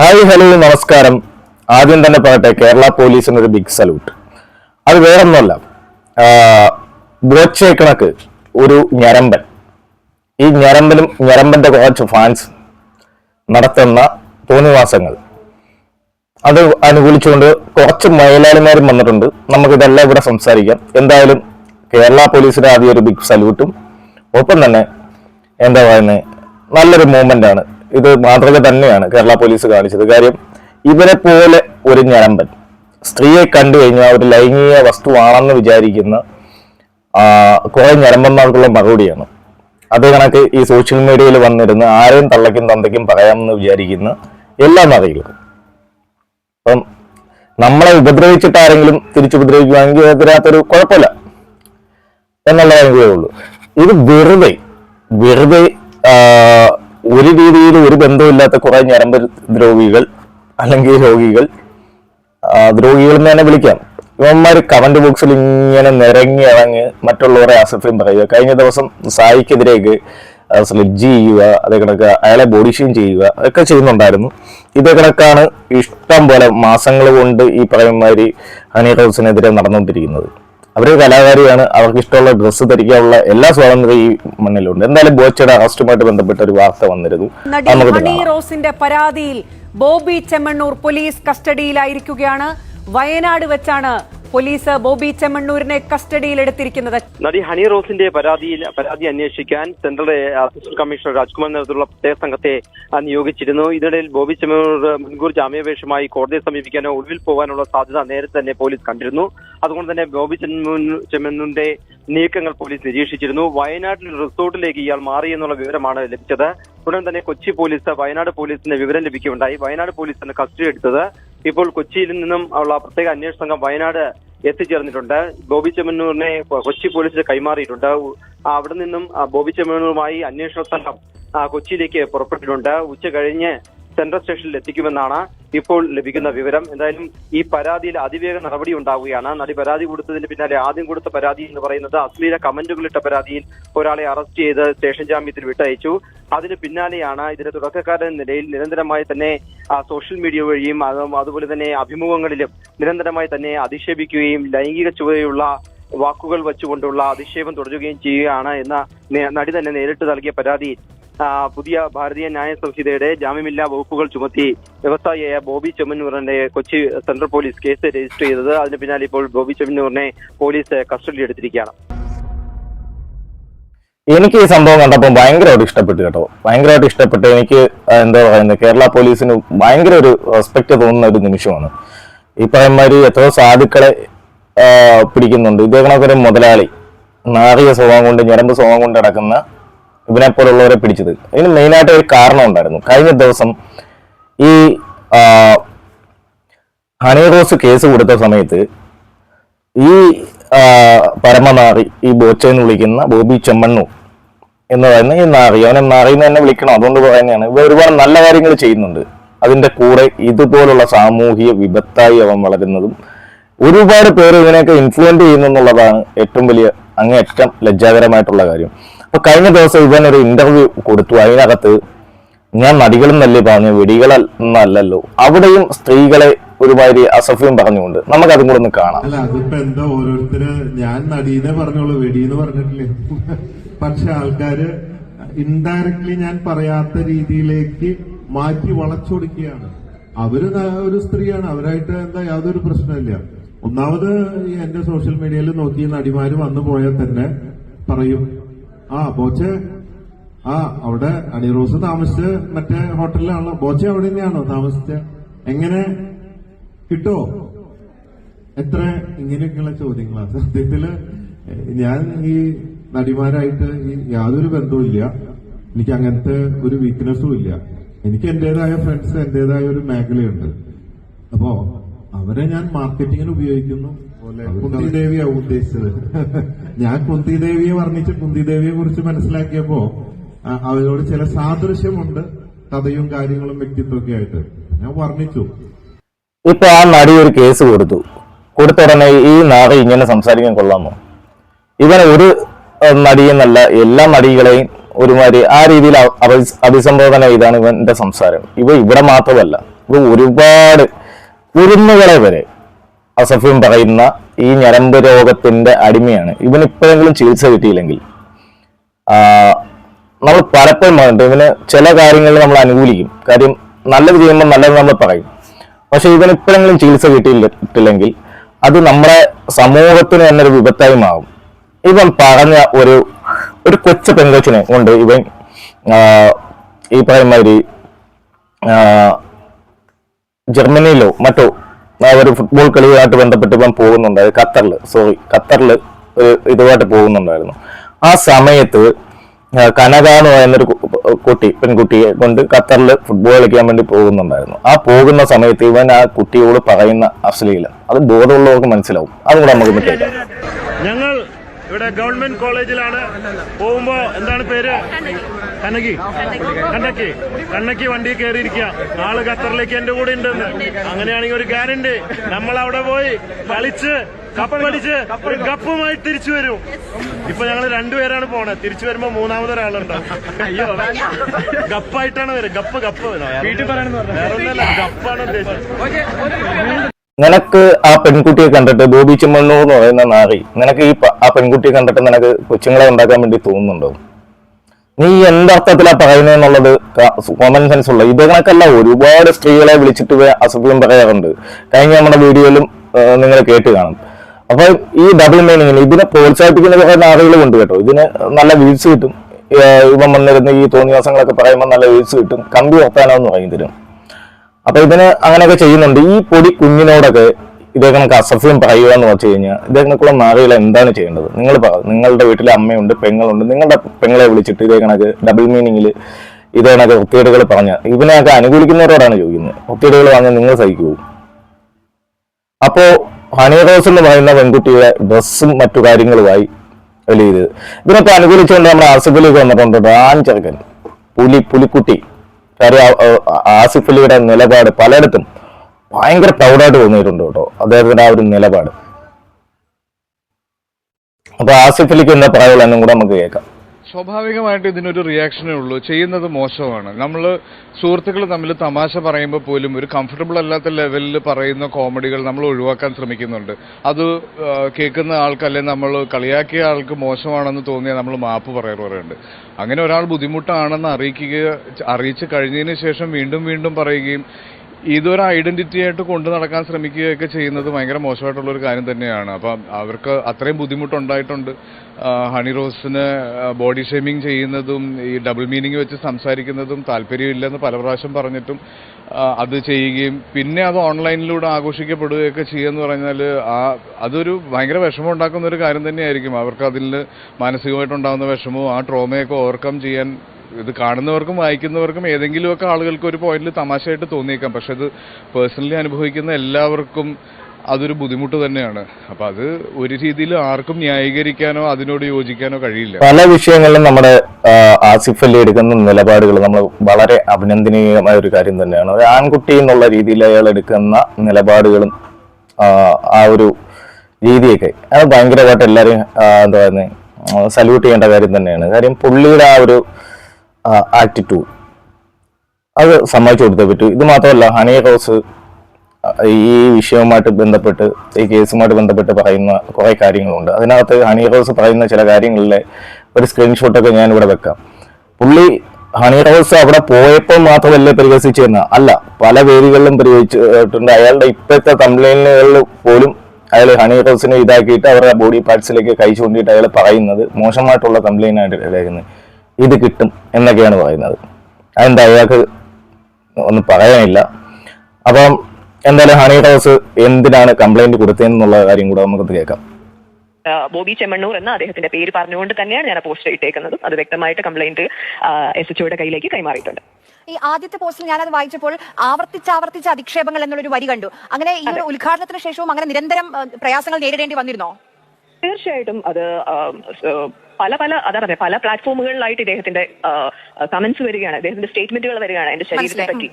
Hi hello നമസ്കാരം. ആദ്യം തന്നെ പറയട്ടെ കേരള പോലീസിന് ഒരു ബിഗ് സല്യൂട്ട് അത് വേറൊന്നുമല്ല. ബോച്ചെ കണക്ക് ഒരു ഞരമ്പൻ. ഈ ഞരമ്പനും ഞരമ്പന്റെ കുറച്ച് ഫാൻസ് നടത്തുന്ന തോന്നിവാസങ്ങൾ. അത് അനുകൂലിച്ചുകൊണ്ട് കുറച്ച് മൈലാളിമാരും വന്നിട്ടുണ്ട്. നമുക്കിതെല്ലാം ഇവിടെ സംസാരിക്കാം. എന്തായാലും കേരള പോലീസിന് ആദ്യം ഒരു ബിഗ് സല്യൂട്ടും ഒപ്പം തന്നെ എന്താ പറയുന്നത് നല്ലൊരു മൂവ്മെന്റ് ആണ്. ഇത് മാതൃക തന്നെയാണ് കേരള പോലീസ് കാണിച്ചത്. കാര്യം ഇവരെ പോലെ ഒരു ഞരമ്പൻ സ്ത്രീയെ കണ്ടു കഴിഞ്ഞാൽ ഒരു ലൈംഗിക വസ്തുവാണെന്ന് വിചാരിക്കുന്ന കുറെ ഞരമ്പന്മാർക്കുള്ള മറുപടിയാണ്. അത് കണക്ക് ഈ സോഷ്യൽ മീഡിയയിൽ വന്നിരുന്ന് ആരെയും തള്ളക്കും തന്തയ്ക്കും പറയാമെന്ന് വിചാരിക്കുന്ന എല്ലാം അറിയുള്ളൂ അപ്പം നമ്മളെ ഉപദ്രവിച്ചിട്ട് ആരെങ്കിലും തിരിച്ചുപദ്രവിക്കുവാണെങ്കിൽ അതിനകത്തൊരു കുഴപ്പമില്ല എന്നുള്ള കാര്യങ്ങളേ ഉള്ളൂ. ഇത് വെറുതെ വെറുതെ ഒരു രീതിയിൽ ഒരു ബന്ധമില്ലാത്ത കുറെ ഞരമ്പ് ദ്രോഹികൾ അല്ലെങ്കിൽ രോഗികൾ ദ്രോഗികൾ എന്ന് തന്നെ വിളിക്കാം. ഇവന്മാർ കമന്റ് ബോക്സിൽ ഇങ്ങനെ നിരങ്ങി ഇറങ്ങി മറ്റുള്ളവരെ അസഭ്യം പറയുക. കഴിഞ്ഞ ദിവസം സായിക്കെതിരേക്ക് സ്ലിഡ്ജ് ചെയ്യുക അതേ കണക്ക് അയാളെ ബോഡി ഷെയിം ചെയ്യുക അതൊക്കെ ചെയ്യുന്നുണ്ടായിരുന്നു. ഇതേ കണക്കാണ് ഇഷ്ടം പോലെ മാസങ്ങൾ കൊണ്ട് ഈ പറയുമാതിരി ഹണി റോസിനെതിരെ നടന്നുകൊണ്ടിരിക്കുന്നത്. അവരൊരു കലാകാരിയാണ് അവർക്ക് ഇഷ്ടമുള്ള ഡ്രസ്സ് ധരിക്കാനുള്ള എല്ലാ സ്വാതന്ത്ര്യം ഈ മണ്ണിലുണ്ട്. എന്തായാലും ബോച്ചയുടെ അറസ്റ്റുമായിട്ട് ബന്ധപ്പെട്ട ഒരു വാർത്ത വന്നിരുന്നു. നടി റോസിന്റെ പരാതിയിൽ ബോബി ചെമ്മണ്ണൂർ പോലീസ് കസ്റ്റഡിയിലായിരിക്കുകയാണ്. വയനാട് വെച്ചാണ് പോലീസ് ബോബി ചെമ്മണ്ണൂരിനെ കസ്റ്റഡിയിലെടുത്തിരിക്കുന്നത്. നടി ഹണി റോസിന്റെ പരാതിയിൽ പരാതി അന്വേഷിക്കാൻ സെൻട്രൽ അസിസ്റ്റന്റ് കമ്മീഷണർ രാജ്കുമാർ നേതൃത്വത്തിലുള്ള പ്രത്യേക സംഘത്തെ നിയോഗിച്ചിരുന്നു. ഇതിനിടയിൽ ബോബി ചെമ്മണ്ണൂർ മുൻകൂർ ജാമ്യാപേക്ഷയുമായി കോടതിയെ സമീപിക്കാനോ ഒളിവിൽ പോകാനുള്ള സാധ്യത നേരത്തെ തന്നെ പോലീസ് കണ്ടിരുന്നു. അതുകൊണ്ട് തന്നെ ബോബി ചെമ്മൂ- ചെമ്മണ്ണൂരിന്റെ നീക്കങ്ങൾ പോലീസ് നിരീക്ഷിച്ചിരുന്നു. വയനാട്ടിൽ റിസോർട്ടിലേക്ക് ഇയാൾ മാറി എന്നുള്ള വിവരമാണ് ലഭിച്ചത്. ഉടൻ തന്നെ കൊച്ചി പോലീസ് വയനാട് പോലീസിന് വിവരം ലഭിക്കുകയുണ്ടായി. വയനാട് പോലീസ് തന്നെ കസ്റ്റഡി എടുത്തത്. ഇപ്പോൾ കൊച്ചിയിൽ നിന്നും ഉള്ള പ്രത്യേക അന്വേഷണ സംഘം വയനാട് എത്തിച്ചേർന്നിട്ടുണ്ട്. ബോബി ചെമ്മന്നൂരിനെ കൊച്ചി പോലീസിന് കൈമാറിയിട്ടുണ്ട്. അവിടെ നിന്നും ബോബി ചെമ്മണ്ണൂരുമായി അന്വേഷണ സംഘം കൊച്ചിയിലേക്ക് പുറപ്പെട്ടിട്ടുണ്ട്. ഉച്ച കഴിഞ്ഞ് സെൻട്രൽ സ്റ്റേഷനിൽ എത്തിക്കുമെന്നാണ് ഇപ്പോൾ ലഭിക്കുന്ന വിവരം. എന്തായാലും ഈ പരാതിയിൽ അതിവേഗ നടപടി ഉണ്ടാവുകയാണ്. നടി പരാതി കൊടുത്തതിന് പിന്നാലെ ആദ്യം കൊടുത്ത പരാതി എന്ന് പറയുന്നത് അശ്ലീല കമന്റുകളിട്ട പരാതിയിൽ ഒരാളെ അറസ്റ്റ് ചെയ്ത് സ്റ്റേഷൻ ജാമ്യത്തിൽ വിട്ടയച്ചു. അതിന് പിന്നാലെയാണ് ഇതിന്റെ തുടക്കക്കാരൻ നിലയിൽ നിരന്തരമായി തന്നെ സോഷ്യൽ മീഡിയ വഴിയും അതുപോലെ തന്നെ അഭിമുഖങ്ങളിലും നിരന്തരമായി തന്നെ അധിക്ഷേപിക്കുകയും ലൈംഗിക ചുവയുള്ള വാക്കുകൾ വെച്ചുകൊണ്ടുള്ള അധിക്ഷേപം തുടരുകയും ചെയ്യുകയാണ് എന്ന നടി തന്നെ നേരിട്ട് നൽകിയ പരാതിയിൽ. ആ, പുതിയ ഭാരതീയ ന്യായ സംഹിതയുടെ ജാമ്യമില്ലാ വകുപ്പുകൾ ചുമത്തി വ്യവസായിയായ ബോബി ചെമ്മന്നൂറിന്റെ Kochi central police case register ചെയ്തത്. അതിന് പിന്നാലെ ഇപ്പോൾ ബോബി ചെമ്മന്നൂറിനെ പോലീസ് കസ്റ്റഡിയിൽ എടുത്തിരിക്കുകയാണ് എനിക്ക് ഈ സംഭവം കണ്ടപ്പോൾ ഭയങ്കരമായിട്ട് ഇഷ്ടപ്പെട്ടു കേട്ടോ. ഭയങ്കരമായിട്ട് ഇഷ്ടപ്പെട്ടു എനിക്ക് എന്താ പറയുന്നത് കേരള പോലീസിന് ഭയങ്കര ഒരു റെസ്പെക്ട് തോന്നുന്ന ഒരു നിമിഷമാണ്. ഈ പറയുമാതിരി എത്രയോ സാധുക്കളെ പിടിക്കുന്നുണ്ട്. ഇതേ കണക്കൊരു മുതലാളി. നാറിയ സ്വഭാവം കൊണ്ട് ഞരമ്പ് സ്വഭാവം കൊണ്ട് നടക്കുന്ന ഇവനെ പോലുള്ളവരെ പിടിച്ചത്. ഇതിന് മെയിനായിട്ട് ഒരു കാരണം ഉണ്ടായിരുന്നു. കഴിഞ്ഞ ദിവസം ഈ ഹണി റോസ് കേസ് കൊടുത്ത സമയത്ത് ഈ പരമനാറി ഈ ബോച്ചെന്ന് വിളിക്കുന്ന ബോബി ചെമ്മണ്ണൂർ എന്ന് പറയുന്ന ഈ നാറി അവനെ നാറി എന്ന് തന്നെ വിളിക്കണം. അതുകൊണ്ട് പറയുന്നതാണ് ഇവ ഒരുപാട് നല്ല കാര്യങ്ങൾ ചെയ്യുന്നുണ്ട്. അതിന്റെ കൂടെ ഇതുപോലുള്ള സാമൂഹിക വിപത്തായി അവൻ വളരുന്നതും ഒരുപാട് പേര് ഇതിനെയൊക്കെ ഇൻഫ്ലുവൻസ് ചെയ്യുന്നു എന്നുള്ളതാണ് ഏറ്റവും വലിയ അങ്ങേയറ്റം ലജ്ജാകരമായിട്ടുള്ള കാര്യം. അപ്പൊ കഴിഞ്ഞ ദിവസം ഇവൻ ഒരു ഇന്റർവ്യൂ കൊടുത്തു. അതിനകത്ത് ഞാൻ നടികളെന്നല്ലേ പറഞ്ഞു വെടികളെന്നല്ലല്ലോ അവിടെയും സ്ത്രീകളെ ഒരുമാതിരി അസഫ്യം പറഞ്ഞുകൊണ്ട് നമുക്ക് അതും കൂടെ ഒന്ന് കാണാം. അല്ല അതിപ്പോ എന്താ ഓരോരുത്തര് ഞാൻ നടീനെ പറഞ്ഞോളൂ വെടിയെന്ന് പറഞ്ഞിട്ടില്ലേ? പക്ഷെ ആൾക്കാര് ഇൻഡയറക്ട്ലി ഞാൻ പറയാത്ത രീതിയിലേക്ക് മാറ്റി വളച്ചൊടുക്കുകയാണ്. അവർ ഒരു സ്ത്രീയാണ്. അവരായിട്ട് എന്താ യാതൊരു പ്രശ്നമില്ല ഒന്നാമത് എന്റെ സോഷ്യൽ മീഡിയയിൽ നോക്കി നടിമാര് വന്നു പോയാൽ തന്നെ പറയും ആ ബോച്ച്. ആ അവിടെ അണിറോസ് താമസിച്ച് മറ്റേ ഹോട്ടലിലാണല്ലോ. ബോച്ച് അവിടെ തന്നെയാണോ താമസിച്ച്? എങ്ങനെ? കിട്ടോ? എത്ര? ഇങ്ങനെയൊക്കെയുള്ള ചോദ്യങ്ങളാണ്. സത്യത്തിൽ ഞാൻ ഈ നടിമാരായിട്ട് ഈ യാതൊരു ബന്ധവുമില്ല എനിക്ക് അങ്ങനത്തെ ഒരു വീക്ക്നെസ്സും ഇല്ല. എനിക്ക് എന്റേതായ ഫ്രണ്ട്സ് എന്റേതായ ഒരു മേഖലയുണ്ട്. അപ്പോ അവരെ ഞാൻ മാർക്കറ്റിങ്ങിന് ഉപയോഗിക്കുന്നു. കുന്തി ദേവിയാ ഉദ്ദേശിച്ചത്. ഞാൻ കുന്തിദേവിയെ വർണിച്ച് കുന്തി ദേവിയെ കുറിച്ച് മനസ്സിലാക്കിയപ്പോ അവരോട് ചില സാദൃശ്യമുണ്ട് കഥയും കാര്യങ്ങളും വ്യക്തിത്വമൊക്കെ ആയിട്ട്. ഞാൻ വർണിച്ചു. ഇപ്പൊ ആ നടി ഒരു കേസ് കൊടുത്തു. കൊടുത്ത ഉടനെ ഈ നാറി ഇങ്ങനെ സംസാരിക്കാൻ കൊള്ളാമോ? ഇവൻ ഒരു നടിയെന്നല്ല എല്ലാ നടികളെയും ഒരുമാതിരി ആ രീതിയിൽ അഭിസംബോധന ചെയ്താണ് ഇവന്റെ സംസാരം. ഇവ ഇവിടെ മാത്രമല്ല ഇവ ഒരുപാട് കുരുന്നുകളെ വരെ അസഫ്യം പറയുന്ന ഈ ഞരമ്പ് രോഗത്തിന്റെ അടിമയാണ്. ഇവന് ഇപ്പോഴെങ്കിലും ചികിത്സ കിട്ടിയില്ലെങ്കിൽ. നമ്മൾ പലപ്പോഴും പറഞ്ഞിട്ട് ഇവന് ചില കാര്യങ്ങളിൽ നമ്മൾ അനുകൂലിക്കും. കാര്യം നല്ലത് ചെയ്യുമ്പോൾ നല്ലത് നമ്മൾ പറയും. പക്ഷെ ഇവന് ഇപ്പോഴെങ്കിലും ചികിത്സ കിട്ടിയിട്ടില്ലെങ്കിൽ അത് നമ്മുടെ സമൂഹത്തിന് തന്നെ ഒരു വിപത്തായി മാറും ഇവൻ പറഞ്ഞ ഒരു ഒരു കൊച്ചു പെങ്കൊച്ചിനെ കൊണ്ട് ഇവൻ ഈ പറയുന്ന ജർമ്മനിയിലോ മറ്റോ ഒരു ഫുട്ബോൾ കളിയുമായിട്ട് ബന്ധപ്പെട്ട് ഇപ്പം പോകുന്നുണ്ടായിരുന്നു ഖത്തറിൽ സോറി ഖത്തറിൽ ഇതുമായിട്ട് പോകുന്നുണ്ടായിരുന്നു. ആ സമയത്ത് ആ, കനക എന്ന് പറയുന്നൊരു കുട്ടി പെൺകുട്ടിയെ കൊണ്ട് ഖത്തറിൽ ഫുട്ബോൾ കളിക്കാൻ വേണ്ടി പോകുന്നുണ്ടായിരുന്നു. ആ പോകുന്ന സമയത്ത് ഇവൻ ആ കുട്ടിയോട് പറയുന്ന അശ്ലീലം. അത് ബോധമുള്ളവർക്ക് മനസ്സിലാവും. അതും നമുക്ക് കേൾക്കാം. ഇവിടെ ഗവൺമെന്റ് കോളേജിലാണ്. പോകുമ്പോ എന്താണ് പേര്? കണ്ണകി കണ്ണക്കി കണ്ണക്കി വണ്ടി കയറിയിരിക്കുക ആൾ ഖത്തറിലേക്ക് എന്റെ കൂടെ ഉണ്ടെന്ന്. അങ്ങനെയാണെങ്കിൽ ഒരു ഗ്യാരണ്ടി. നമ്മൾ അവിടെ പോയി കളിച്ച് കപ്പടിച്ച് ഒരു കപ്പുമായി തിരിച്ചു വരും. ഇപ്പൊ ഞങ്ങൾ രണ്ടുപേരാണ് പോണേ. തിരിച്ചു വരുമ്പോ മൂന്നാമതൊരാളുണ്ടോ. അയ്യോ. ഗപ്പായിട്ടാണ് വരും ഗപ്പ് ഗപ്പ്. വീട്ടിൽ ഒന്നല്ല ഗപ്പാണ് ഉദ്ദേശിച്ചത്. നിനക്ക് ആ പെൺകുട്ടിയെ കണ്ടിട്ട് ബോബി ചെമ്മണ്ണൂർ എന്ന് പറയുന്ന നാറി നിനക്ക് ഈ ആ പെൺകുട്ടിയെ കണ്ടിട്ട് നിനക്ക് കൊച്ചുങ്ങളെ ഉണ്ടാക്കാൻ വേണ്ടി തോന്നുന്നുണ്ടോ? നീ എന്തർത്ഥത്തിലാ പറയുന്നതെന്നുള്ളത് കോമൺ സെൻസ് ഉള്ള ഇത് കണക്കല്ല ഒരുപാട് സ്ത്രീകളെ വിളിച്ചിട്ട് അസഭ്യം പറയാറുണ്ട്. കഴിഞ്ഞ നമ്മുടെ വീഡിയോയിലും നിങ്ങൾ കേട്ട് കാണും. അപ്പൊ ഈ ഡബിൾ മീനിങ്ങിന് ഇതിനെ പ്രോത്സാഹിപ്പിക്കുന്ന കുറെ നാറുകൾ ഉണ്ട് കേട്ടോ. ഇതിന് നല്ല വീഴ്ച കിട്ടും. ഇവൻ വന്നിരുന്ന ഈ തോന്നിയാസങ്ങളൊക്കെ പറയുമ്പോൾ നല്ല വീഴ്ച കിട്ടും. കമ്പി വർത്താനമെന്ന് പറയും ഇതിന്. അപ്പൊ ഇതിന് അങ്ങനെയൊക്കെ ചെയ്യുന്നുണ്ട്. ഈ പൊടി കുഞ്ഞിനോടൊക്കെ ഇതേ കണക്ക് അസഭ്യം പറയുക എന്ന് വെച്ച് കഴിഞ്ഞാൽ ഇതേ കണക്കുള്ള എന്താണ് ചെയ്യേണ്ടത്? നിങ്ങൾ നിങ്ങളുടെ വീട്ടിലെ അമ്മയുണ്ട് പെങ്ങളുണ്ട്. നിങ്ങളുടെ പെങ്ങളെ വിളിച്ചിട്ട് ഇതേ കണക്ക് ഡബിൾ മീനിങ്ങിൽ ഇതേ കണക്ക് വൃത്തികേടുകൾ പറഞ്ഞ ഇവനെയൊക്കെ അനുകൂലിക്കുന്നവരോടാണ് ചോദിക്കുന്നത്. വൃത്തികേടുകൾ പറഞ്ഞാൽ നിങ്ങൾ സഹിക്കൂ. അപ്പോ ഹണി റോസ് എന്ന് പറയുന്ന പെൺകുട്ടിയുടെ ഡ്രസ്സും മറ്റു കാര്യങ്ങളുമായി വലിയ ഇത്. ഇതിനൊക്കെ അനുകൂലിച്ചുകൊണ്ട് നമ്മുടെ ആസിഫ് വന്നിട്ടുണ്ട് ആൺ ചെറുക്കൻ പുലി പുലിക്കുട്ടി. കാര്യം ആസിഫ് അലിയുടെ നിലപാട് പലയിടത്തും ഭയങ്കര പ്രൗഡായിട്ട് തോന്നിയിട്ടുണ്ട് കേട്ടോ. അദ്ദേഹത്തിന്റെ ആ ഒരു നിലപാട്. അപ്പൊ ആസിഫ് അലിക്ക് എന്താ പറയാനുള്ള എന്നും കൂടെ നമുക്ക് കേൾക്കാം. സ്വാഭാവികമായിട്ട് ഇതിനൊരു റിയാക്ഷനേ ഉള്ളൂ. ചെയ്യുന്നത് മോശമാണ്. നമ്മൾ സുഹൃത്തുക്കൾ തമ്മിൽ തമാശ പറയുമ്പോൾ പോലും ഒരു കംഫർട്ടബിൾ അല്ലാത്ത ലെവലിൽ പറയുന്ന കോമഡികൾ നമ്മൾ ഒഴിവാക്കാൻ ശ്രമിക്കുന്നുണ്ട്. അത് കേൾക്കുന്ന ആൾക്ക് അല്ലെങ്കിൽ നമ്മൾ കളിയാക്കിയ ആൾക്ക് മോശമാണെന്ന് തോന്നിയാൽ നമ്മൾ മാപ്പ് പറയാറുണ്ട് അങ്ങനെ ഒരാൾ ബുദ്ധിമുട്ടാണെന്ന് അറിയിക്കുക അറിയിച്ച് കഴിഞ്ഞതിന് ശേഷം വീണ്ടും വീണ്ടും പറയുകയും ഇതൊരു ഐഡന്റിറ്റി ആയിട്ട് കൊണ്ടു നടക്കാൻ ശ്രമിക്കുകയൊക്കെ ചെയ്യുന്നത് ഭയങ്കര മോശമായിട്ടുള്ള ഒരു കാര്യം തന്നെയാണ്. അപ്പം അവർക്ക് അത്രയും ബുദ്ധിമുട്ടുണ്ടായിട്ടുണ്ട്. ഹണി റോസിന് ബോഡി ഷേമിംഗ് ചെയ്യുന്നതും ഈ ഡബിൾ മീനിങ് വെച്ച് സംസാരിക്കുന്നതും താല്പര്യമില്ലെന്ന് പല പ്രാവശ്യം പറഞ്ഞിട്ടും അത് ചെയ്യുകയും പിന്നെ അത് ഓൺലൈനിലൂടെ ആഘോഷിക്കപ്പെടുകയൊക്കെ ചെയ്യുമെന്ന് പറഞ്ഞാൽ ആ അതൊരു ഭയങ്കര വിഷമം ഉണ്ടാക്കുന്ന ഒരു കാര്യം തന്നെയായിരിക്കും. അവർക്ക് അതിൽ മാനസികമായിട്ടുണ്ടാകുന്ന വിഷമവും ആ ട്രോമയൊക്കെ ഓവർകം ചെയ്യാൻ ഇത് കാണുന്നവർക്കും വായിക്കുന്നവർക്കും ഏതെങ്കിലുമൊക്കെ ആളുകൾക്ക് ഒരു പോയിന്റിൽ തമാശയായിട്ട് തോന്നിയേക്കാം. പക്ഷെ ഇത് പേഴ്സണലി അനുഭവിക്കുന്ന എല്ലാവർക്കും അതൊരു ബുദ്ധിമുട്ട് തന്നെയാണ്. അപ്പൊ അത് ഒരു രീതിയിൽ ആർക്കും ന്യായീകരിക്കാനോ അതിനോട് യോജിക്കാനോ കഴിയില്ല. പല വിഷയങ്ങളിലും നമ്മുടെ ആസിഫ് അലി എടുക്കുന്ന നിലപാടുകൾ നമ്മൾ വളരെ അഭിനന്ദനീയമായ ഒരു കാര്യം തന്നെയാണ്. ഒരു ആൺകുട്ടി എന്നുള്ള രീതിയിൽ അയാൾ എടുക്കുന്ന നിലപാടുകളും ആ, ഒരു രീതിയൊക്കെ അത് ഭയങ്കരമായിട്ട് എല്ലാവരും എന്താ പറയുന്നത് സല്യൂട്ട് ചെയ്യേണ്ട കാര്യം തന്നെയാണ്. കാര്യം പുള്ളിയുടെ ആ ഒരു ആറ്റിറ്റ്യൂഡ് അത് സമ്മതിച്ചു കൊടുത്തേ പറ്റൂ. ഇത് മാത്രമല്ല ഹണി റോസ് ഈ വിഷയവുമായിട്ട് ബന്ധപ്പെട്ട് ഈ കേസുമായിട്ട് ബന്ധപ്പെട്ട് പറയുന്ന കുറെ കാര്യങ്ങളുണ്ട്. അതിനകത്ത് ഹണി റോസ് പറയുന്ന ചില കാര്യങ്ങളിലെ ഒരു സ്ക്രീൻഷോട്ടൊക്കെ ഞാൻ ഇവിടെ വെക്കാം. പുള്ളി ഹണി റോസ് അവിടെ പോയപ്പോൾ മാത്രമല്ല പരിഹസിച്ചിരുന്ന അല്ല പല വേദികളിലും പരിഹസിച്ചിട്ടുണ്ട്. അയാളുടെ ഇപ്പോഴത്തെ കംപ്ലൈന്റുകളിൽ പോലും അയാൾ ഹണി റോസിനെ ഇതാക്കിയിട്ട് അവരുടെ ബോഡി പാർട്സിലേക്ക് കൈ ചൂണ്ടിയിട്ട് അയാൾ പറയുന്നത് മോശമായിട്ടുള്ള കംപ്ലൈന്റ് ആയിട്ട് ഇടയാക്കുന്നത് ഇത് കിട്ടും എന്നൊക്കെയാണ് പറയുന്നത്. അതെന്താ അയാൾക്ക് ഒന്നും പറയാനില്ല. അപ്പം എന്തായാലും ഹണി ടൗസ് എന്തിനാണ് കംപ്ലൈന്റ് കൊടുത്തതെന്നുള്ള കാര്യം കൂടെ നമുക്ക് കേൾക്കാം. ബോബി ചെമ്മണ്ണൂർ എന്ന അദ്ദേഹത്തിന്റെ പേര് പറഞ്ഞുകൊണ്ട് തന്നെയാണ് ഞാൻ ആ പോസ്റ്റ് ഇട്ടേക്കുന്നതും. അത് വ്യക്തമായിട്ട് കംപ്ലൈന്റ് എസ് എച്ച്ഒയുടെ കയ്യിലേക്ക് കൈമാറിയിട്ടുണ്ട്. ഈ ആദ്യത്തെ പോസ്റ്റിൽ ഞാനത് വായിച്ചപ്പോൾ ആവർത്തിച്ച് ആവർത്തിച്ച് അധിക്ഷേപങ്ങൾ എന്നുള്ളൊരു വരി കണ്ടു. അങ്ങനെ ഈ ഒരു ഉദ്ഘാടനത്തിന് ശേഷവും അങ്ങനെ നിരന്തരം പ്രയാസങ്ങൾ നേരിടേണ്ടി വന്നിരുന്നോ? തീർച്ചയായിട്ടും അത് പല പല അതാ പറയാ പല പ്ലാറ്റ്ഫോമുകളിലായിട്ട് ഇദ്ദേഹത്തിന്റെ കമന്റ്സ് വരികയാണ് അദ്ദേഹത്തിന്റെ സ്റ്റേറ്റ്മെന്റുകൾ വരികയാണ് എന്റെ ശരീരത്തെ പറ്റി.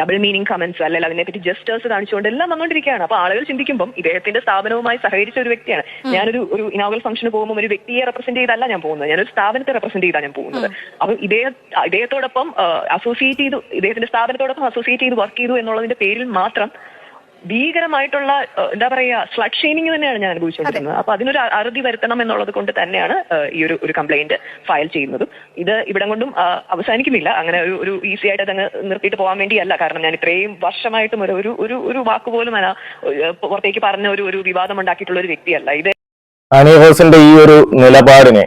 ഡബിൾ മീനിങ് കമന്റ്സ് അല്ലെങ്കിൽ അതിനെ പറ്റി ജസ്റ്റേഴ്സ് കാണിച്ചുകൊണ്ട് എല്ലാം വന്നുകൊണ്ടിരിക്കുകയാണ് അപ്പൊ ആളുകൾ ചിന്തിക്കുമ്പോൾ ഇദ്ദേഹത്തിന്റെ സ്ഥാപനവുമായി സഹകരിച്ച ഒരു വ്യക്തിയാണ്. ഞാനൊരു ഒരു ഇനോവൽ ഫംഗ്ഷന് പോകുമ്പോൾ ഒരു വ്യക്തിയെ റെപ്രസെന്റ് ചെയ്തല്ല ഞാൻ പോകുന്നത്. ഞാനൊരു സ്ഥാപനത്തെ റെപ്രസെന്റ് ചെയ്താണ് ഞാൻ പോകുന്നത്. അപ്പൊ ഇദ്ദേഹം ഇദ്ദേഹത്തോടൊപ്പം അസോസിയേറ്റ് ചെയ്തു ഇദ്ദേഹത്തിന്റെ സ്ഥാപനത്തോടൊപ്പം അസോസിയേറ്റ് ചെയ്ത് വർക്ക് ചെയ്തു എന്നുള്ളതിന്റെ പേരിൽ മാത്രം ഭീകരമായിട്ടുള്ള എന്താ പറയാ സ്ലഡ് ഷെയിനിങ് തന്നെയാണ് ഞാൻ അനുഭവിച്ചുകൊണ്ടിരുന്നത്. അപ്പൊ അതിനൊരു അറുതി വരുത്തണം എന്നുള്ളത് കൊണ്ട് തന്നെയാണ് ഈ ഒരു ഒരു കംപ്ലൈന്റ് ഫയൽ ചെയ്യുന്നതും. ഇത് ഇവിടം കൊണ്ടും അവസാനിക്കുന്നില്ല. അങ്ങനെ ഒരു ഒരു ഈസി ആയിട്ട് അതങ്ങ് നിർത്തിയിട്ട് പോകാൻ വേണ്ടിയല്ല. കാരണം ഞാൻ ഇത്രയും വർഷമായിട്ടും ഒരു ഒരു ഒരു ഒരു വാക്കുപോലും പുറത്തേക്ക് പറഞ്ഞ ഒരു ഒരു വിവാദം ഉണ്ടാക്കിയിട്ടുള്ള ഒരു വ്യക്തിയല്ല. ഇത് ഹണി ഹോസിന്റെ ഈ ഒരു നിലപാടിനെ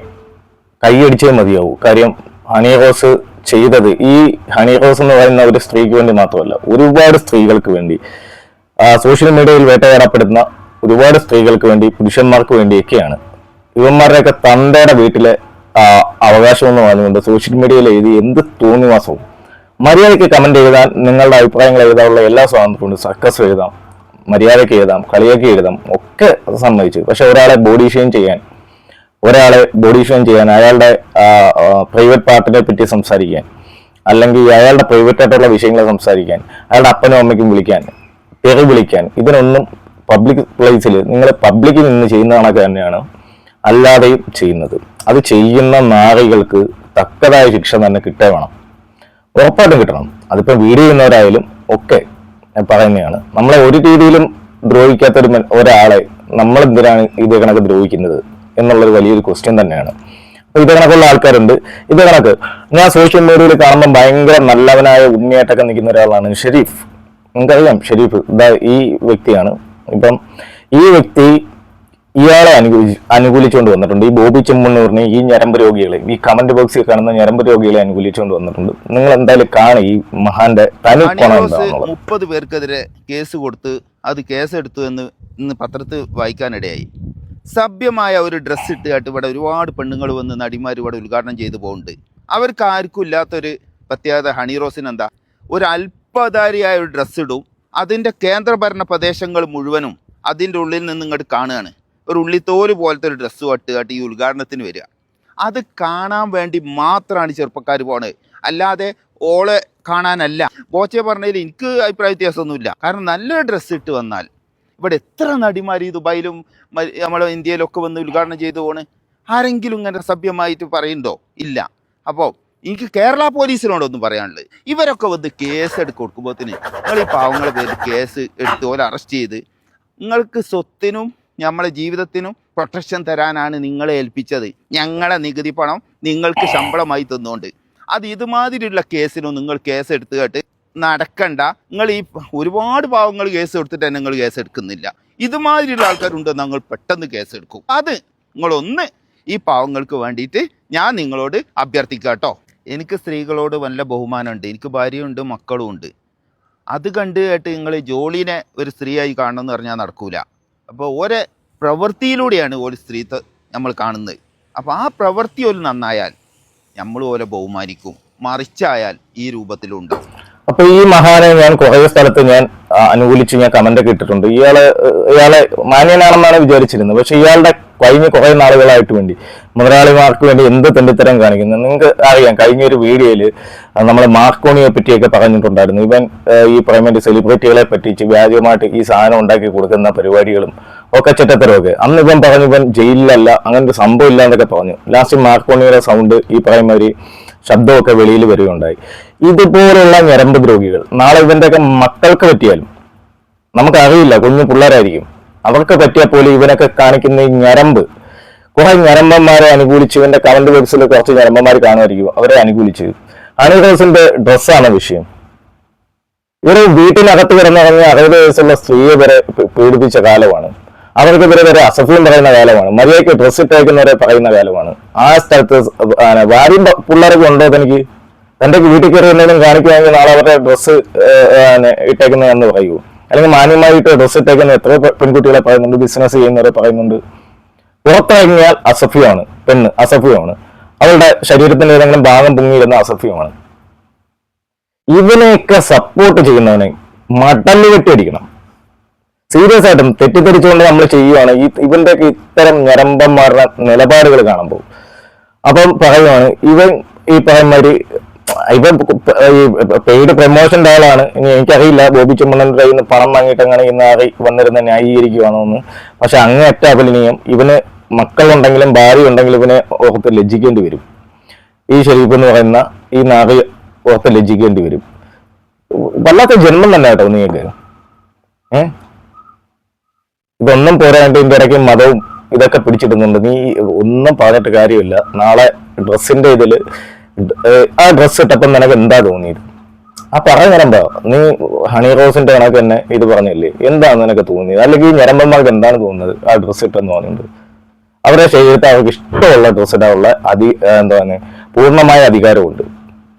കൈയടിച്ചേ മതിയാവൂ. കാര്യം ഹണി ഹോസ് ചെയ്തത് ഈ ഹണി ഹോസ് എന്ന് പറയുന്ന ഒരു സ്ത്രീക്ക് വേണ്ടി മാത്രമല്ല ഒരുപാട് സ്ത്രീകൾക്ക് വേണ്ടി. സോഷ്യൽ മീഡിയയിൽ വേട്ടയാടപ്പെടുന്ന ഒരുപാട് സ്ത്രീകൾക്ക് വേണ്ടി പുരുഷന്മാർക്ക് വേണ്ടിയൊക്കെയാണ്. ഇവന്മാരുടെയൊക്കെ തന്തയുടെ വീട്ടിലെ അവകാശം എന്ന് പറഞ്ഞുകൊണ്ട് സോഷ്യൽ മീഡിയയിൽ എഴുതി എന്ത് തോന്നിവാസവും. മര്യാദയ്ക്ക് കമന്റ് എഴുതാൻ നിങ്ങളുടെ അഭിപ്രായങ്ങൾ എഴുതാനുള്ള എല്ലാ സ്വാതന്ത്ര്യമുണ്ട് സർക്കസ് എഴുതാം മര്യാദയ്ക്ക് എഴുതാം കളിയൊക്കെ എഴുതാം ഒക്കെ സമ്മതിച്ചു. പക്ഷെ ഒരാളെ ബോഡി ഷെയിം ചെയ്യാൻ ഒരാളെ ബോഡി ഷെയിം ചെയ്യാൻ അയാളുടെ പ്രൈവറ്റ് പാർട്ടിനെ പറ്റി സംസാരിക്കാൻ അല്ലെങ്കിൽ അയാളുടെ പ്രൈവറ്റ് ആയിട്ടുള്ള വിഷയങ്ങളെ സംസാരിക്കാൻ അയാളുടെ അപ്പനും അമ്മയ്ക്കും വിളിക്കാൻ തെറി വിളിക്കാൻ. ഇതിനൊന്നും പബ്ലിക് പ്ലേസിൽ നിങ്ങൾ പബ്ലിക്കിൽ നിന്ന് ചെയ്യുന്ന കണക്ക് തന്നെയാണ് അല്ലാതെയും ചെയ്യുന്നത്. അത് ചെയ്യുന്ന നാറികൾക്ക് തക്കതായ ശിക്ഷ തന്നെ കിട്ടേ വേണം. ഉറപ്പായിട്ടും കിട്ടണം. അതിപ്പോൾ വീഡിയോ ചെയ്യുന്നവരായാലും ഒക്കെ ഞാൻ പറയുന്നതാണ്. നമ്മളെ ഒരു രീതിയിലും ദ്രോഹിക്കാത്ത ഒരു ഒരാളെ നമ്മൾ എന്തിനാണ് ഇതേ കണക്ക് ദ്രോഹിക്കുന്നത് എന്നുള്ളൊരു വലിയൊരു ക്വസ്റ്റ്യൻ തന്നെയാണ്. അപ്പൊ ഇതേ കണക്കുള്ള ആൾക്കാരുണ്ട്. ഇതേ കണക്ക് ഞാൻ സോഷ്യൽ മീഡിയയിൽ കാണുമ്പോൾ ഭയങ്കര നല്ലവനായ ഉണ്ണിയായിട്ടൊക്കെ നിൽക്കുന്ന ഒരാളാണ് ഷെരീഫ്. നിങ്ങൾക്കറിയാം ഷെരീഫ് ഈ വ്യക്തിയാണ്. ഇപ്പം ഈ വ്യക്തി ഇയാളെ അനുകൂലി അനുകൂലിച്ചുകൊണ്ട് വന്നിട്ടുണ്ട്. ഈ ബോബി ചെമ്മണ്ണൂറിനെ ഈ ഞരമ്പ് രോഗികളെ ഈ കമന്റ് ബോക്സിൽ കാണുന്ന ഞരമ്പ് രോഗികളെ അനുകൂലിച്ചുകൊണ്ട് വന്നിട്ടുണ്ട്. നിങ്ങൾ എന്തായാലും കാണും ഈ മഹാന്റെ തനി മുപ്പത് പേർക്കെതിരെ കേസ് കൊടുത്ത് അത് കേസെടുത്തു എന്ന് ഇന്ന് പത്രത്തിൽ വായിക്കാനിടയായി. സഭ്യമായ ഒരു ഡ്രസ്സ് ഇട്ടുകാട്ട് ഇവിടെ ഒരുപാട് പെണ്ണുങ്ങൾ വന്ന് നടിമാർ ഇവിടെ ഉദ്ഘാടനം ചെയ്തു പോകുന്നുണ്ട്. അവർക്ക് ആർക്കും ഇല്ലാത്തൊരു പ്രത്യേകത ഹണി എന്താ ഒരു അല്പധാരിയായ ഒരു ഡ്രസ്സ് ഇടും. അതിന്റെ കേന്ദ്രഭരണ പ്രദേശങ്ങൾ മുഴുവനും അതിന്റെ ഉള്ളിൽ നിന്ന് ഇങ്ങോട്ട് കാണുകയാണ്. ഒരു ഉള്ളിത്തോൽ പോലത്തെ ഒരു ഡ്രസ്സ് ഇട്ടുകാട്ട് ഈ ഉദ്ഘാടനത്തിന് വരിക. അത് കാണാൻ വേണ്ടി മാത്രമാണ് ചെറുപ്പക്കാർ പോണത് അല്ലാതെ ഓളെ കാണാനല്ല. ബോച്ചെ പറഞ്ഞതിൽ എനിക്ക് അഭിപ്രായ വ്യത്യാസമൊന്നുമില്ല. കാരണം നല്ലൊരു ഡ്രസ്സ് ഇട്ട് വന്നാൽ ഇവിടെ എത്ര നടിമാർ ഈ ദുബായിലും നമ്മളെ ഇന്ത്യയിലൊക്കെ വന്ന് ഉദ്ഘാടനം ചെയ്തു പോണ്? ആരെങ്കിലും ഇങ്ങനെ സഭ്യമായിട്ട് പറയുന്നുണ്ടോ? ഇല്ല. അപ്പോൾ എനിക്ക് കേരള പോലീസിനോടൊന്നും പറയാനുള്ളത്. ഇവരൊക്കെ വന്ന് കേസ് എടുത്ത് കൊടുക്കുമ്പോഴത്തേന് നിങ്ങൾ ഈ പാവങ്ങളെ പേര് കേസ് എടുത്ത് പോലെ അറസ്റ്റ് ചെയ്ത് നിങ്ങൾക്ക് സ്വത്തിനും നമ്മളെ ജീവിതത്തിനും പ്രൊട്ടക്ഷൻ തരാനാണ് നിങ്ങളെ ഏൽപ്പിച്ചത്. ഞങ്ങളെ നികുതി പണം നിങ്ങൾക്ക് ശമ്പളമായി തന്നുകൊണ്ട് അത് ഇതുമാതിരിയുള്ള കേസിനും നിങ്ങൾ കേസ് എടുത്ത് കേട്ട് നടക്കണ്ട. നിങ്ങൾ ഈ ഒരുപാട് പാവങ്ങൾ കേസ് എടുത്തിട്ട് തന്നെ നിങ്ങൾ കേസ് എടുക്കുന്നില്ല. ഇതുമാതിരിയുള്ള ആൾക്കാരുണ്ട് ഞങ്ങൾ പെട്ടെന്ന് കേസ് എടുക്കും. അത് നിങ്ങളൊന്ന് ഈ പാവങ്ങൾക്ക് വേണ്ടിയിട്ട് ഞാൻ നിങ്ങളോട് അഭ്യർത്ഥിക്കാട്ടോ എനിക്ക് സ്ത്രീകളോട് വല്ല ബഹുമാനമുണ്ട് എനിക്ക് ഭാര്യയുണ്ട് മക്കളും ഉണ്ട് അത് കണ്ട് കേട്ട് നിങ്ങൾ ജോളിനെ ഒരു സ്ത്രീയായി കാണണമെന്ന് പറഞ്ഞാൽ നടക്കൂല. അപ്പോൾ ഓരോ പ്രവൃത്തിയിലൂടെയാണ് ഒരു സ്ത്രീ നമ്മൾ കാണുന്നത്. അപ്പോൾ ആ പ്രവൃത്തി ഒരു നന്നായാൽ നമ്മൾ ഓരോ ബഹുമാനിക്കും മറിച്ചായാൽ ഈ രൂപത്തിലുണ്ടാവും അപ്പൊ ഈ മഹാനെ ഞാൻ കുറെ സ്ഥലത്ത് ഞാൻ അനുകൂലിച്ച് ഞാൻ കമന്റ് ഒക്കെ ഇട്ടിട്ടുണ്ട്. ഇയാൾ ഇയാളെ മാന്യനാണെന്നാണ് വിചാരിച്ചിരുന്നത്. പക്ഷെ ഇയാളുടെ കഴിഞ്ഞ കുറെ നാളുകളായിട്ട് വേണ്ടി മുതലാളിമാർക്ക് വേണ്ടി എന്ത് തെണ്ടിത്തരം കാണിക്കുന്നത് നിങ്ങൾക്ക് അറിയാം കഴിഞ്ഞ ഒരു വീഡിയോയിൽ നമ്മളെ മാർക്കോണിയെ പറ്റിയൊക്കെ പറഞ്ഞിട്ടുണ്ടായിരുന്നു. ഇവൻ ഈ പ്രൈമറി സെലിബ്രിറ്റികളെ പറ്റിച്ച് വ്യാജമായിട്ട് ഈ സാധനം ഉണ്ടാക്കി കൊടുക്കുന്ന പരിപാടികളും ഒക്കെ ചെറ്റത്തരമൊക്കെ അന്ന് ഇവൻ പറഞ്ഞു ഇവൻ ജയിലിലല്ല അങ്ങനെ ഒരു സംഭവം ഇല്ല എന്നൊക്കെ പറഞ്ഞു. ലാസ്റ്റ് മാർക്കോണിയുടെ സൗണ്ട് ഈ ഒരു ശബ്ദമൊക്കെ വെളിയിൽ വരികയുണ്ടായി. ഇതുപോലുള്ള ഞരമ്പ് രോഗികൾ നാളെ ഇവന്റെയൊക്കെ മക്കൾക്ക് പറ്റിയാലും നമുക്കറിയില്ല കുഞ്ഞു പിള്ളേരായിരിക്കും. അവർക്ക് പറ്റിയാൽ പോലും ഇവനൊക്കെ കാണിക്കുന്ന ഈ ഞരമ്പ് കുറെ ഞരമ്പന്മാരെ അനുകൂലിച്ച് ഇവന്റെ കമന്റ് ബോക്സിൽ കുറച്ച് ഞരമ്പന്മാർ കാണുമായിരിക്കും അവരെ അനുകൂലിച്ച്. അണിറോസിന്റെ ഡ്രസ്സാണ് വിഷയം. ഇവർ വീട്ടിനകത്ത് കിടന്നിറങ്ങി അറുപത് വയസ്സുള്ള സ്ത്രീയെ വരെ പീഡിപ്പിച്ച കാലമാണ്. അവർക്കെതിരെ വരെ അസഫിയും പറയുന്ന കാലമാണ്. മര്യാദയ്ക്ക് ഡ്രസ്സ് ഇട്ടേക്കുന്നവരെ പറയുന്ന കാലമാണ്. ആ സ്ഥലത്ത് ഭാര്യയും പിള്ളേരൊക്കെ ഉണ്ടോ എനിക്ക് തന്റെ വീട്ടിൽ കയറി എന്തെങ്കിലും കാണിക്കുകയാണെങ്കിൽ നാളെ അവരുടെ ഡ്രസ്സ് ഇട്ടേക്കുന്നതെന്ന് പറയൂ. അല്ലെങ്കിൽ മാന്യമായിട്ട് ഡ്രസ്സ് ഇട്ടേക്കുന്ന എത്ര പെൺകുട്ടികളെ പറയുന്നുണ്ട് ബിസിനസ് ചെയ്യുന്നവരെ പറയുന്നുണ്ട്. പുറത്തിറങ്ങിയാൽ അസഫ്യമാണ് പെണ്ണ് അസഫ്യമാണ് അവരുടെ ശരീരത്തിന്റെ ഏതെങ്കിലും ഭാഗം പൊങ്ങിയിരുന്ന അസഫ്യമാണ് ഇവനെയൊക്കെ സപ്പോർട്ട് ചെയ്യുന്നവനെ മടൽ വെട്ടിയടിക്കണം സീരിയസ് ആയിട്ടും തെറ്റിദ്ധരിച്ചുകൊണ്ട് നമ്മൾ ചെയ്യുവാണ്. ഈ ഇവന്റെ ഇത്തരം ഞരമ്പന്മാരുടെ നിലപാടുകൾ കാണുമ്പോൾ. അപ്പം പറയുവാണ് ഇവൻ ഈ പറയുമാതിരി ഇവൻ ഈ പെയ്ഡ് പ്രൊമോഷന്റെ ആളാണ്. ഇനി എനിക്കറിയില്ല ബോബി ചുമ്മണ്ണന്റെ കയ്യിൽ നിന്ന് പണം വാങ്ങിയിട്ട് അങ്ങനെ ഇന്ന് ആറി വന്നിരുന്ന ന്യായീകരിക്കുകയാണോ എന്ന്. പക്ഷെ ഒറ്റ അപലനീയം ഇവന് മക്കളുണ്ടെങ്കിലും ഭാര്യ ഉണ്ടെങ്കിലും ഇവനെ ഓർത്ത് ലജ്ജിക്കേണ്ടി വരും. ഈ ഷെരീഫ് എന്ന് പറയുന്ന ഈ നാറി ഓർത്ത് ലജ്ജിക്കേണ്ടി വരും. വല്ലാത്ത ജന്മം തന്നെ കേട്ടോ നിങ്ങൾക്ക് ഏ? ഇതൊന്നും പോരാണ്ട് ഇടയ്ക്ക് മതവും ഇതൊക്കെ പിടിച്ചിടുന്നുണ്ട്. നീ ഒന്നും പറഞ്ഞിട്ട് കാര്യമില്ല. നാളെ ഡ്രസ്സിന്റെ ഇതിൽ ആ ഡ്രസ്സ് ഇട്ടപ്പം നിനക്ക് എന്താ തോന്നിയത്? ആ പറയാൻ ഞരമ്പോ നീ ഹണി റോസിന്റെ കണക്ക് തന്നെ ഇത് പറഞ്ഞില്ലേ? എന്താണ് നിനക്ക് തോന്നിയത്? അല്ലെങ്കിൽ ഈ ഞരമ്പന്മാർക്ക് എന്താണ് തോന്നുന്നത് ആ ഡ്രസ്സ് ഇട്ടെന്ന് പറഞ്ഞത് അവരുടെ ശരീരത്തിൽ അവർക്ക് ഇഷ്ടമുള്ള ഡ്രസ്സ് ഇടാനുള്ള എന്താ എന്താണ് പൂർണമായ അധികാരമുണ്ട്.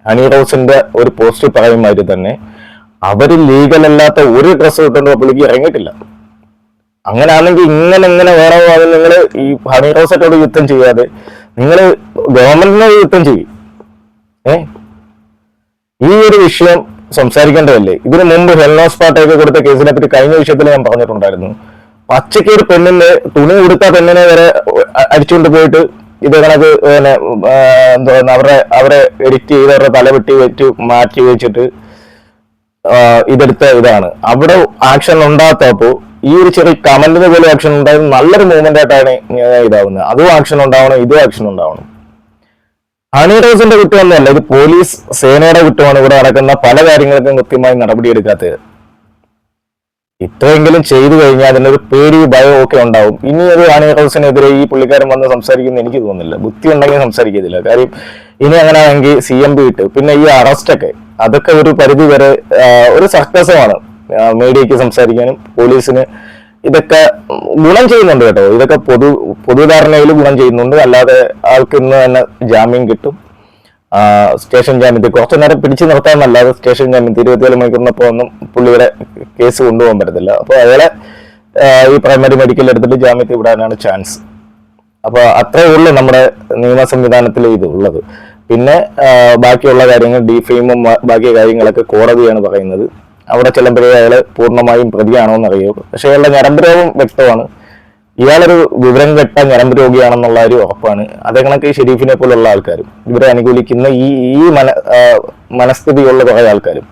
ഹണി റോസിന്റെ ഒരു പോസ്റ്റ് പറയുമാതിരി തന്നെ അവർ ലീഗൽ അല്ലാത്ത ഒരു ഡ്രസ്സ് ഇട്ടുകൊണ്ട് പുള്ളിക്ക് ഇറങ്ങിയിട്ടില്ല. അങ്ങനെയാണെങ്കിൽ ഇങ്ങനെ ഇങ്ങനെ വേറെ പോകാതെ നിങ്ങൾ ഈ ഹണി റോസറ്റോട് യുദ്ധം ചെയ്യാതെ നിങ്ങൾ ഗവൺമെന്റിനോട് യുദ്ധം ചെയ്യും. ഏ? ഈ ഒരു വിഷയം സംസാരിക്കേണ്ടതല്ലേ? ഇതിനു മുമ്പ് ഹെൽനോസ് പാട്ടയൊക്കെ കൊടുത്ത കേസിനെ പറ്റി കഴിഞ്ഞ വിഷയത്തിൽ ഞാൻ പറഞ്ഞിട്ടുണ്ടായിരുന്നു. പച്ചയ്ക്ക് ഒരു പെണ്ണിന്റെ തുണി ഉടുത്ത പെണ്ണിനെ വരെ അടിച്ചുകൊണ്ട് പോയിട്ട് ഇത് കണക്ക് പിന്നെ എന്താ അവരെ അവരെ എഡിറ്റ് ചെയ്ത് അവരുടെ തല വെട്ടി വെച്ച് മാറ്റി വെച്ചിട്ട് ഇതെടുത്ത ഇതാണ്. അവിടെ ആക്ഷൻ ഉണ്ടാകാത്തപ്പോ ഈ ഒരു ചെറിയ കമന്റിന് പോലും ആക്ഷൻ ഉണ്ടായത് നല്ലൊരു മൂവ്മെന്റ് ആയിട്ടാണ് ഇതാവുന്നത്. അതും ആക്ഷൻ ഉണ്ടാവണം ഇതും ആക്ഷൻ ഉണ്ടാവണം. ഹണി റോസിന്റെ കുറ്റമൊന്നുമല്ല ഇത് പോലീസ് സേനയുടെ കുറ്റമാണ് ഇവിടെ നടക്കുന്ന പല കാര്യങ്ങൾക്കും കൃത്യമായി നടപടിയെടുക്കാത്തത് ഇത്രയെങ്കിലും ചെയ്തു കഴിഞ്ഞാൽ അതിനൊരു പേടി ഭയം ഒക്കെ ഉണ്ടാവും. ഇനി ഒരു ഹണി റോസിനെതിരെ ഈ പുള്ളിക്കാരൻ വന്ന് സംസാരിക്കുന്ന എനിക്ക് തോന്നുന്നില്ല. ബുദ്ധി ഉണ്ടെങ്കിൽ സംസാരിക്കത്തില്ല. കാര്യം ഇനി അങ്ങനെ ആണെങ്കിൽ സി എം പി ഇട്ട്. പിന്നെ ഈ അറസ്റ്റൊക്കെ അതൊക്കെ ഒരു പരിധി വരെ ഒരു സർക്കസമാണ്. മീഡിയക്ക് സംസാരിക്കാനും പോലീസിന് ഇതൊക്കെ ഗുണം ചെയ്യുന്നുണ്ട് കേട്ടോ. ഇതൊക്കെ പൊതു പൊതുധാരണയിൽ ഗുണം ചെയ്യുന്നുണ്ട്. അല്ലാതെ ആൾക്ക് ഇന്ന് തന്നെ ജാമ്യം കിട്ടും. സ്റ്റേഷൻ ജാമ്യത്തിൽ കുറച്ചു നേരം പിടിച്ചു നിർത്താമെന്നല്ലാതെ സ്റ്റേഷൻ ജാമ്യത്തിൽ ഇരുപത്തിയേഴ് മണിക്കൂറിനപ്പോൾ ഒന്നും പുള്ളിയുടെ കേസ് കൊണ്ടുപോകാൻ പറ്റത്തില്ല. അപ്പോൾ അയാളെ ഈ പ്രൈമറി മെഡിക്കൽ എടുത്തിട്ട് ജാമ്യത്തിൽ വിടാനാണ് ചാൻസ് അപ്പോൾ അത്രേ ഉള്ളൂ നമ്മുടെ നിയമ സംവിധാനത്തിൽ ഇത് ഉള്ളത്. പിന്നെ ബാക്കിയുള്ള കാര്യങ്ങൾ ഡിഫെയിമും ബാക്കി കാര്യങ്ങളൊക്കെ കോടതിയാണ് പറയുന്നത്. അവിടെ ചെല്ലുമ്പോഴേ അയാൾ പൂർണമായും പ്രതിയാണോ അറിയൂ പക്ഷെ അയാളുടെ ഞരമ്പ് രോഗം വ്യക്തമാണ്. ഇയാളൊരു വിവരം കെട്ട ഞരമ്പ് രോഗിയാണെന്നുള്ള ഒരു ഉറപ്പാണ്. അതേ കണക്ക് ഈ ഷെരീഫിനെ പോലുള്ള ആൾക്കാരും ഇവരെ അനുകൂലിക്കുന്ന ഈ ഈ മന മനസ്ഥിതിയുള്ള കുറെ ആൾക്കാരും.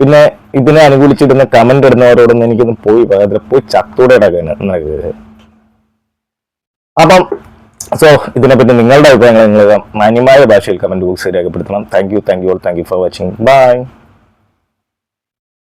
പിന്നെ ഇതിനെ അനുകൂലിച്ചിടുന്ന കമന്റ് ഇടുന്നവരോടൊന്നും എനിക്കൊന്ന് പോയി പറയാതെ പോയി ചത്തൂടെ അപ്പം സോ ഇതിനെപ്പറ്റി നിങ്ങളുടെ അഭിപ്രായങ്ങൾ നിങ്ങൾ മാന്യമായ ഭാഷയിൽ കമന്റ് ബോക്സിൽ രേഖപ്പെടുത്തണം. Thank you thank you all thank you for watching by